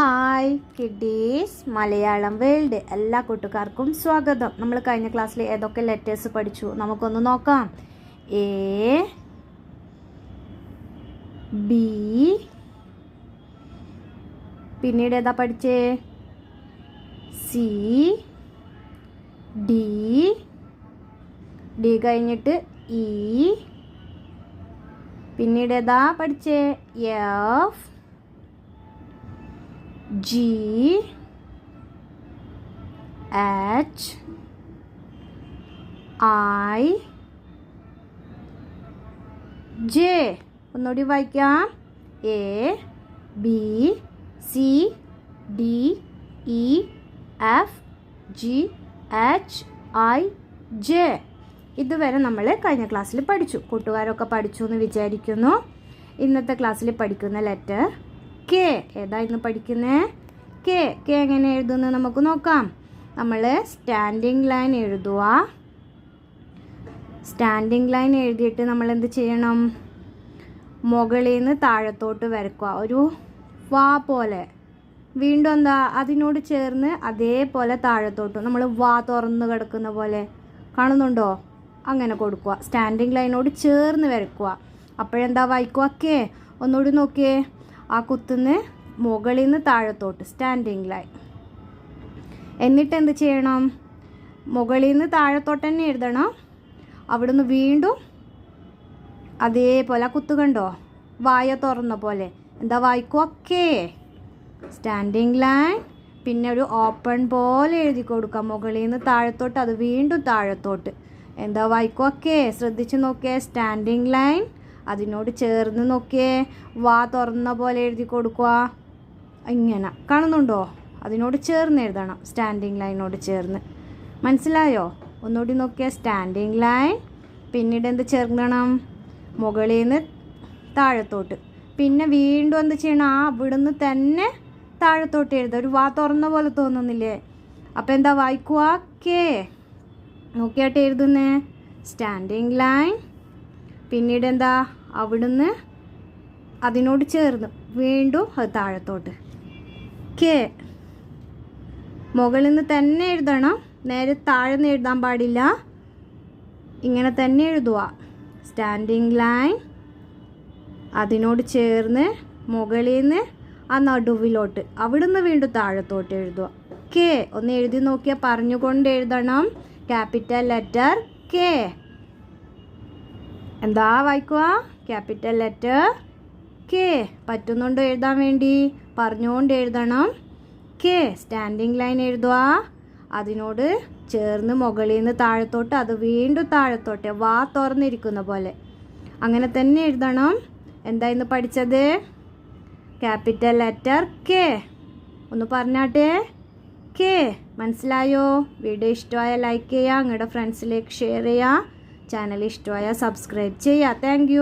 Hi kiddies Malayalam world എല്ലാ കൂട്ടുകാർക്കും സ്വാഗതം. നമ്മൾ കഴിഞ്ഞ ക്ലാസ്സിൽ ഏതൊക്കെ ലെറ്റേഴ്സ് പഠിച്ചു? നമുക്കൊന്ന് നോക്കാം. എ ബി പിന്നീട് ഏതാ പഠിച്ചേ? സി ഡി ഡി കഴിഞ്ഞിട്ട് ഇ പിന്നീട് ഏതാ പഠിച്ചേ? F G H I J. ഒന്നുകൂടി വായിക്കാം. A B C D E F G H I J ഇതുവരെ നമ്മൾ കഴിഞ്ഞ ക്ലാസ്സിൽ പഠിച്ചു. കൂട്ടുകാരൊക്കെ പഠിച്ചു എന്ന് വിചാരിക്കുന്നു. ഇന്നത്തെ ക്ലാസ്സിൽ പഠിക്കുന്ന ലെറ്റർ കെ. ഏതാ ഇന്ന് പഠിക്കുന്നത് കെ. കെ എങ്ങനെ എഴുതുന്നത് നമുക്ക് നോക്കാം. നമ്മൾ സ്റ്റാൻഡിങ് ലൈൻ എഴുതുക സ്റ്റാൻഡിങ് ലൈൻ എഴുതിയിട്ട് നമ്മൾ എന്ത് ചെയ്യണം? മുകളിൽ നിന്ന് താഴത്തോട്ട് വരക്കുക ഒരു വാ പോലെ. വീണ്ടും എന്താ? അതിനോട് ചേർന്ന് അതേപോലെ താഴത്തോട്ട്. നമ്മൾ വാ തുറന്ന് കിടക്കുന്ന പോലെ. കാണുന്നുണ്ടോ? അങ്ങനെ കൊടുക്കുക സ്റ്റാൻഡിങ് ലൈനോട് ചേർന്ന് വരക്കുക അപ്പോഴെന്താ വായിക്കുക കെ. ഒന്നുകൂടി നോക്കിയേ. ആ കുത്തുന്ന് മുകളിൽ നിന്ന് താഴത്തോട്ട് സ്റ്റാൻഡിങ് ലൈൻ എന്നിട്ട് എന്ത് ചെയ്യണം? മുകളിൽ നിന്ന് താഴത്തോട്ട് തന്നെ എഴുതണം. അവിടുന്ന് വീണ്ടും അതേപോലെ ആ കുത്ത് കണ്ടോ? വായ തുറന്ന പോലെ. എന്താ വായിക്കോ ഒക്കെ സ്റ്റാൻഡിങ് ലൈൻ പിന്നെ ഒരു ഓപ്പൺ പോലെ എഴുതി കൊടുക്കാം. മുകളിൽ നിന്ന് താഴത്തോട്ട് അത് വീണ്ടും താഴത്തോട്ട്. എന്താ വായിക്കുക ഒക്കെ ശ്രദ്ധിച്ച് നോക്കിയേ. സ്റ്റാൻഡിങ് ലൈൻ അതിനോട് ചേർന്ന് നോക്കിയേ. വാ തുറന്ന പോലെ എഴുതി കൊടുക്കുക. ഇങ്ങനെ. കാണുന്നുണ്ടോ? അതിനോട് ചേർന്ന് എഴുതണം. സ്റ്റാൻഡിങ് ലൈനോട് ചേർന്ന്. മനസ്സിലായോ? ഒന്നുകൂടി നോക്കിയാൽ സ്റ്റാൻഡിങ് ലൈൻ. പിന്നീട് എന്ത് ചേർക്കണം? മുകളിൽ നിന്ന് താഴത്തോട്ട്. പിന്നെ വീണ്ടും എന്ത് ചെയ്യണം? ആ അവിടുന്ന് തന്നെ താഴത്തോട്ട് എഴുതുക. ഒരു വാ തുറന്ന പോലെ തോന്നുന്നില്ലേ? അപ്പം എന്താ വായിക്കുക? കേ. നോക്കിയാട്ട് എഴുതുന്നേ. Standing line. പിന്നീട് എന്താ അവിടുന്ന് അതിനോട് ചേർന്ന് വീണ്ടും അത് താഴത്തോട്ട്. കെ. മുകളിൽ നിന്ന് തന്നെ എഴുതണം. നേരെ താഴെ നിന്ന് എഴുതാൻ പാടില്ല. ഇങ്ങനെ തന്നെ എഴുതുക. സ്റ്റാൻഡിങ് ലൈൻ അതിനോട് ചേർന്ന് മുകളിൽ നിന്ന് ആ നടുവിലോട്ട്. അവിടുന്ന് വീണ്ടും താഴത്തോട്ട് എഴുതുക. കെ. ഒന്ന് എഴുതി നോക്കിയാൽ പറഞ്ഞുകൊണ്ട് എഴുതണം. Capital letter K. എന്താ വായിക്കുക ക്യാപിറ്റൽ ലെറ്റർ കെ പറ്റുന്നുണ്ടോ എഴുതാൻ വേണ്ടി? പറഞ്ഞുകൊണ്ട് എഴുതണം. കെ സ്റ്റാൻഡിങ് ലൈൻ എഴുതുക അതിനോട് ചേർന്ന് മുകളിൽ നിന്ന് താഴത്തോട്ട് അത് വീണ്ടും താഴത്തോട്ട് വാ തുറന്നിരിക്കുന്ന പോലെ. അങ്ങനെ തന്നെ എഴുതണം. എന്താ ഇന്ന് പഠിച്ചത്? ക്യാപിറ്റൽ ലെറ്റർ കെ ഒന്ന് പറഞ്ഞാട്ടെ? കെ മനസ്സിലായോ? വീഡിയോ ഇഷ്ടമായ ലൈക്ക് ചെയ്യുക നിങ്ങളുടെ ഫ്രണ്ട്സിലേക്ക് ഷെയർ ചെയ്യുക. ചാനൽ ഇഷ്ടമായ സബ്സ്ക്രൈബ് ചെയ്യുക താങ്ക്